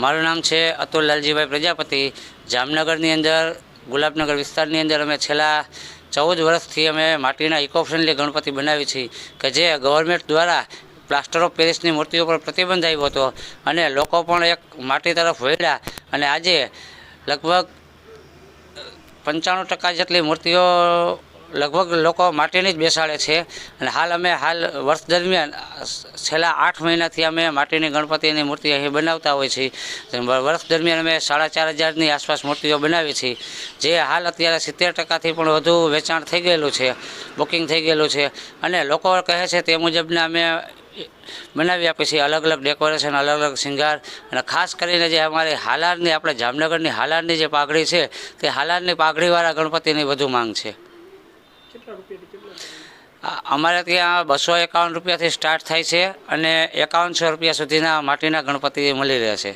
મારું નામ છે અતુલ લાલજીભાઈ પ્રજાપતિ. જામનગરની અંદર, ગુલાબનગર વિસ્તારની અંદર અમે છેલ્લા ચૌદ વર્ષથી અમે માટીના ઇકો ફ્રેન્ડલી ગણપતિ બનાવી છીએ કે જે ગવર્મેન્ટ દ્વારા પ્લાસ્ટર ઓફ પેરિસની મૂર્તિઓ પર પ્રતિબંધ આવ્યો હતો અને લોકો પણ એક માટી તરફ વળ્યા અને આજે લગભગ પંચાણું ટકા જેટલી મૂર્તિઓ લગભગ લોકો માટીની જ બેસાડે છે. અને હાલ અમે હાલ વર્ષ દરમિયાન છેલ્લા આઠ મહિનાથી અમે માટીની ગણપતિની મૂર્તિ અહીં બનાવતા હોઈએ છીએ. વર્ષ દરમિયાન અમે સાડા ચાર હજારની આસપાસ મૂર્તિઓ બનાવી છે જે હાલ અત્યારે સિત્તેર ટકાથી પણ વધુ વેચાણ થઈ ગયેલું છે, બુકિંગ થઈ ગયેલું છે. અને લોકો કહે છે તે મુજબના અમે બનાવી આપીએ છીએ અલગ અલગ ડેકોરેશન, અલગ અલગ શિંગાર. અને ખાસ કરીને જે અમારી હાલારની, આપણે જામનગરની હાલારની જે પાઘડી છે, તે હાલારની પાઘડીવાળા ગણપતિની વધુ માંગ છે. અમારે ત્યાં બસો એકાવન રૂપિયાથી સ્ટાર્ટ થાય છે અને એકાવનસો રૂપિયા સુધીના માટીના ગણપતિ મળી રહે છે.